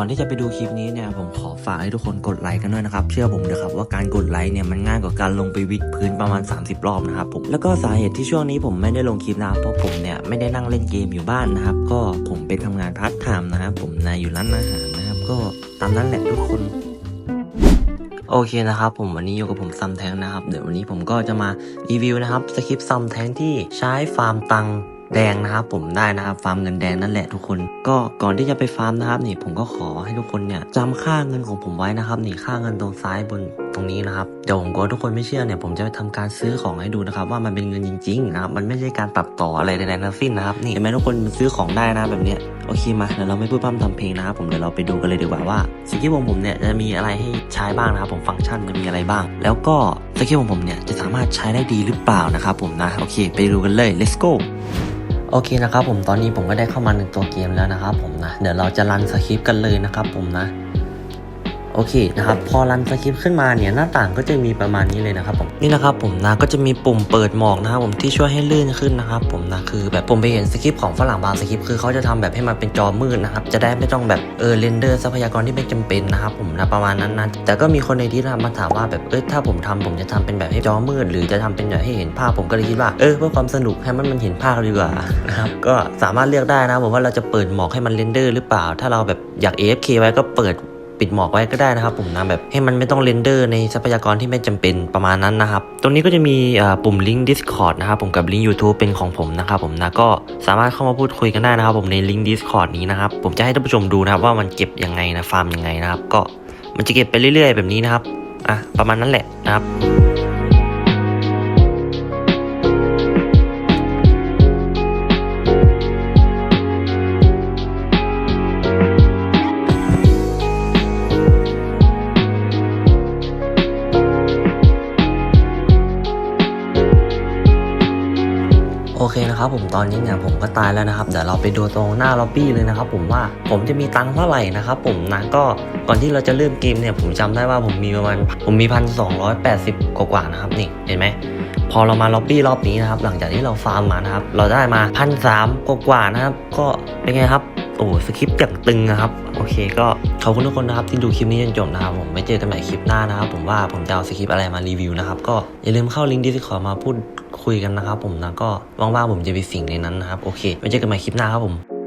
ก่อนที่จะไปดูคลิปนี้เนี่ยผมขอฝากให้ทุกคนกดไลค์กันด้วยนะครับ เชื่อผมเถอะครับว่าการกดไลค์เนี่ยมันง่ายกว่าการลงไปวิดพื้นประมาณ 30 รอบนะครับผมแล้วก็สาเหตุที่ช่วงนี้ผมไม่ได้ลงคลิปนะเพราะผมเนี่ยไม่ได้นั่งเล่นเกมอยู่บ้านนะครับ ก็ผมไปทำงานพาร์ทไทม์นะครับผมนายอยู่ร้านอาหารนะครับ ก็ตามนั้นแหละทุกคนโอเคนะครับผมวันนี้อยู่กับผมซัมแทงนะครับ เดี๋ยววันนี้ผมก็จะมารีวิวนะครับสคริปต์ซัมแทงที่ใช้ฟาร์มตัง แดงนะครับผมได้นะครับฟาร์มเงินแดงนั่นแหละทุกคน ก็ก่อนที่จะไปฟาร์มนะครับนี่ผมก็ขอให้ทุกคนเนี่ยจำค่าเงินของผมไว้นะครับนี่ค่าเงินตรงซ้ายบนตรงนี้นะครับเดี๋ยวผมกลัวทุกคนไม่เชื่อเนี่ยผมจะไปทำการซื้อของให้ดูนะครับว่ามันเป็นเงินจริงๆนะครับมันไม่ใช่การตัดต่ออะไรใดๆทั้งสิ้นนะครับนี่เห็นไหมทุกคนมันซื้อของได้นะแบบเนี้ยโอเคมาเดี๋ยวเราไม่พูดพร่ำทำเพลงนะครับผมเดี๋ยวเราไปดูกันเลยดีกว่าว่าสกิลของผมเนี่ยจะมีอะไรให้ใช้บ้างนะครับผมฟังก์ชันจะมีอะไรบ้าง แล้วก็สกิลของผมเนี่ยจะสามารถใช้ได้ดีหรือเปล่านะครับผมนะโอเค ไปดูกันเลย let's go โอเคนะครับผมตอนนี้ผมก็ได้เข้ามาในตัวเกมแล้วนะครับผมนะเดี๋ยวเราจะรันสคริปต์กันเลยนะครับผมนะ โอเคนะครับ พอรันสคริปต์ขึ้นมาเนี่ยหน้าต่างก็จะมีประมาณนี้เลยนะครับผมนี่นะครับผมนะก็จะมีปุ่มเปิดหมอกนะครับผมที่ช่วยให้ลื่นขึ้นนะครับผมนะคือแบบผมไปเห็นสคริปต์ของฝรั่งบางสคริปต์คือเขาจะทำแบบให้มันเป็นจอมืดนะครับจะได้ไม่ต้องแบบเออเรนเดอร์ทรัพยากรที่ไม่จำเป็นนะครับผมนะประมาณนั้นนะแต่ก็มีคนในที่มาถามว่าแบบเออถ้าผมทำผมจะทำเป็นแบบให้จอมืด หรือจะทำเป็นแบบให้เห็นภาพผมก็เลยคิดว่าเออเพื่อความสนุกให้มันมันเห็นภาพดีกว่านะครับก็สามารถเลือกได้นะผมว่าเราจะเปิดหมอกให้มันเรนเดอร์หรือเปล่า ถ้าเราแบบอยาก AFK ไว้ก็เปิด ปิดหมอกไว้ก็ได้นะครับ ผมนะแบบให้มันไม่ต้องเรนเดอร์ในทรัพยากรที่ไม่จำเป็นประมาณนั้นนะครับ ตรงนี้ก็จะมีปุ่มลิงก์ Discord นะครับผมกับลิงก์ YouTube เป็นของผมนะครับผมนะก็สามารถเข้ามาพูดคุยกันได้นะครับ ผมในลิงก์ Discord นี้นะครับผมจะให้ท่านผู้ชมดูนะครับว่ามันเก็บยังไงนะฟาร์มยังไงนะครับ ก็มันจะเก็บไปเรื่อย ๆ แบบนี้นะครับอะประมาณนั้นแหละนะครับ นะครับผมตอนนี้เนี่ยผมก็ตายแล้วนะครับเดี๋ยวเราไปดูตรงหน้าล็อบบี้เลยนะครับผมว่าผมจะมีตังค์เท่าไหร่นะครับผมนะก็ก่อนที่เราจะเริ่มเกมเนี่ยผมจำได้ว่าผมมีประมาณผมมีพันสองร้อยแปดสิบกว่าๆนะครับนี่เห็นไหมพอเรามาล็อบบี้รอบนี้นะครับหลังจากที่เราฟาร์มมานะครับเราได้มาพันสามกว่าๆนะครับก็เป็นไงครับโอ้สคริปต์อย่างตึงนะครับ โอเคก็ขอบคุณทุกคนนะครับที่ดูคลิปนี้จนจบนะครับ ผมไม่เจอกันใหม่คลิปหน้านะครับ ผมว่าผมจะเอาสคริปต์อะไรมารีวิวนะครับ ก็อย่าลืมเข้าลิงก์ดิสคอร์มาพูด คุยกันนะครับผมนะก็ว่างๆผมจะไปสิงในนั้นนะครับโอเคไว้เจอกันใหม่คลิปหน้าครับผม